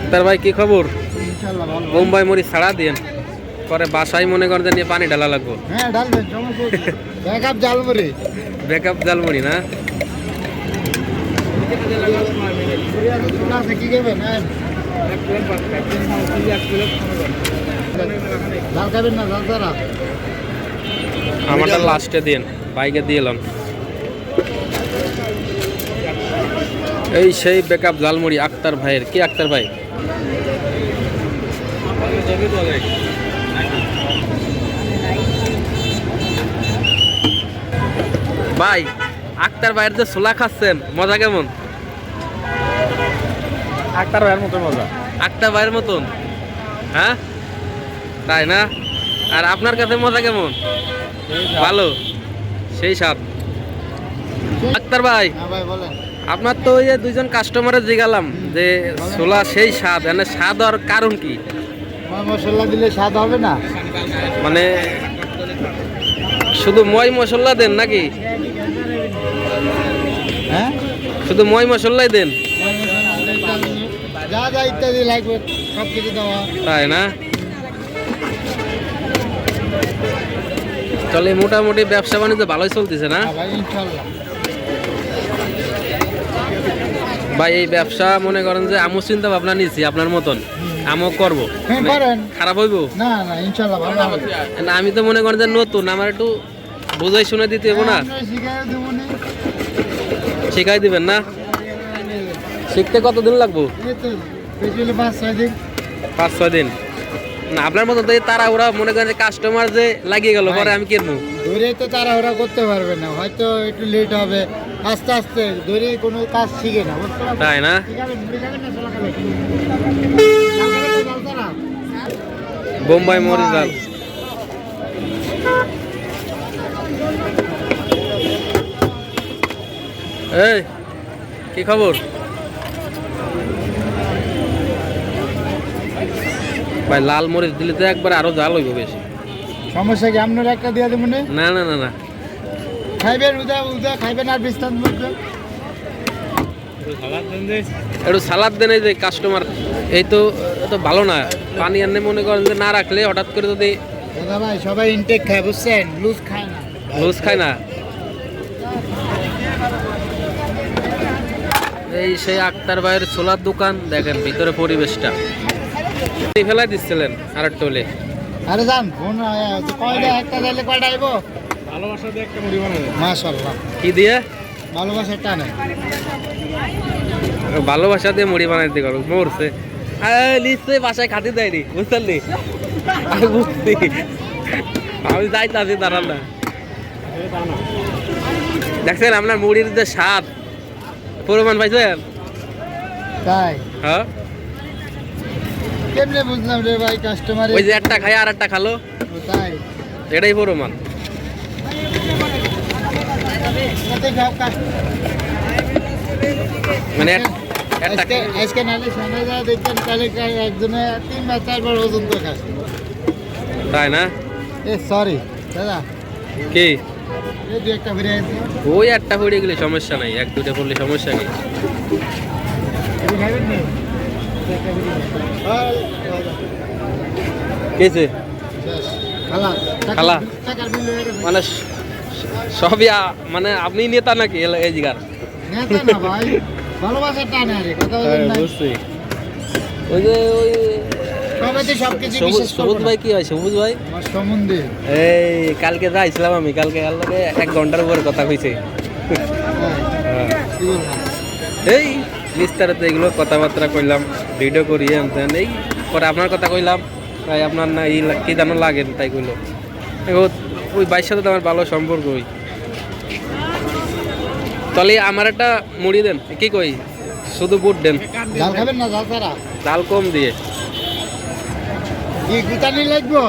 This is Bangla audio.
আক্তার ভাই কি খবর? বোম্বাই মরিচ ছাড়া দিন পরে বাসায় মনে করেন যে নিয়ে পানি ঢালা লাগবো। হ্যাঁ জালমুড়ি ব্যাকআপ জালমুড়ি না? হ্যাঁ। আমারটা লাস্টে দিন বাইকে দিয়ে এলাম। এই সেই ব্যাকআপ জালমুড়ি আক্তার ভাইয়ের। কি আক্তার ভাই? ভাই আক্তার ভাইয়ের যে ছোলা খাচ্ছেন মজা কেমন? আক্তার ভাইয়ের মতো মজা। আক্তার ভাইয়ের মতন? হ্যাঁ? তাই না? আর আপনার কাছে মজা কেমন? ভালো? সেই স্বাদ। আক্তার ভাই হ্যাঁ ভাই বলেন। আপনার তো ওই যে দুইজন কাস্টমারে জিগালাম যে ছোলা সেই স্বাদ মানে স্বাদ হওয়ার কারণ কি? মশলা দিলে স্বাদ হবে না। মানে শুধু ময় মশলা দেন নাকি? হ্যাঁ? শুধু ময় মশলাই দেন? ময় মশলা ইত্যাদি, যা যা ইত্যাদি লাগবে সব কিছু দেওয়া। তাই না? চলে মোটামুটি ব্যবসা বাণিজ্য ভালোই চলতেছে না? হ্যাঁ ভাই এই ব্যবসা মনে করেন যে আমও চিন্তা ভাবনা নিয়েছি আপনার মতন। আমও করব। হ্যাঁ খারাপ হইব? না না ইনশাল্লাহ ভালো না আমি তো মনে করেন যে নতুন আমার একটু বোঝাই শুনে দিতে হব না। আমরা শিখাই দিবেন না? শিখতে কতদিন লাগবো? পাঁচ ছয় দিন। না আপনার মতো তো ওরা মনে করেন কাস্টমার যে লাগিয়ে গেল পরে আমি কিনবো ধরে তো তাড়াহুড়া করতে পারবে না। হয়তো একটু লেট হবে। আস্তে আস্তে ধরে কোনো কাজ শিখে না তাই না? বোম্বাই মরিচ ডাল এই কি খবর? ভাই লাল মরিচ দিলে তো একবার আরও জাল হইব বেশি। সমস্যা কি? আপনার একটা দিয়ে দেবো না? না না না খাইবেন উদা উদা খাইবেন আর বলবেন। একটু সালাদ দেন এই যে কাস্টমার এই তো ভালো না। পানি আনলে মনে করেন যে না রাখলে হঠাৎ করে যদি দাদা ভাই সবাই ইনটেক খায় বুঝছেন? লুজ খায় না। লুজ খায় না। এই সেই আক্তার ভাইয়ের ছোলার দোকান দেখেন ভিতরে পরিবেশটা। এই ফেলাই দিচ্ছিলেন আর টোলে আরে যান ফোন কয়টা একটা দিলে কয়টা আইব? ভালোবাসা দিয়ে একটা মুড়ি বানাবে মাশাল্লাহ কি দিয়ে? ভালোবাসার টানে। ভালোবাসা দিয়ে মুড়ি বানাই দিতে পারব মরছে নিশ্চয়ই বাসায় খাতে দেয়নি বুঝলি আমি বুঝছি। আমি যাইতাছি দাঁড়ান না। দেখছেন আপনার মুড়ির যে স্বাদ প্রমাণ পাইছেন? তাই? হ্যাঁ? কেমনে বুঝলাম রে ভাই কাস্টমার ওই যে একটা খায় আর একটা খালো? তাই? এটাই প্রমাণ। মানে আজকে নালে সামনে যা দেখবেন তাহলে একজনে তিন বা চারবার ওজন তো তাই না? এ সরি দাদা। কি? ওই একটা পড়ে গেলে সমস্যা নাই এক দুটো পড়লে সমস্যা নেই। কেছে খালা। মানে সবই মানে আপনি নেতা নাকি এই জিগার নেতা না ভাই ভালোবাসার টানে আরে কথা বলেন বুঝছি। ওই যে ওই সবাই তো সব কিছু সবুজ সবুজ ভাই কি হয় সবুজ ভাই? সম্বন্ধে এই কালকে যাইছিলাম আমি কালকে কাল এক ঘণ্টার উপরে কথা কইছে। হ্যাঁ, বলব? এই বিস্তারিত এগুলো কথাবার্তা কইলাম ভিডিও করি এই পরে আপনার কথা কইলাম তাই আপনার না ই কি জানো লাগে তাই কইলো। ওই বাইর সাথে তো আমার ভালো সম্পর্ক ওই। তাহলে আমার একটা মুড়ি দেন কি কই? শুধু বুট দেন। জাল খাবেন না জাল ছাড়া? ডাল কম দিয়ে। কি গুতানি লাগবো?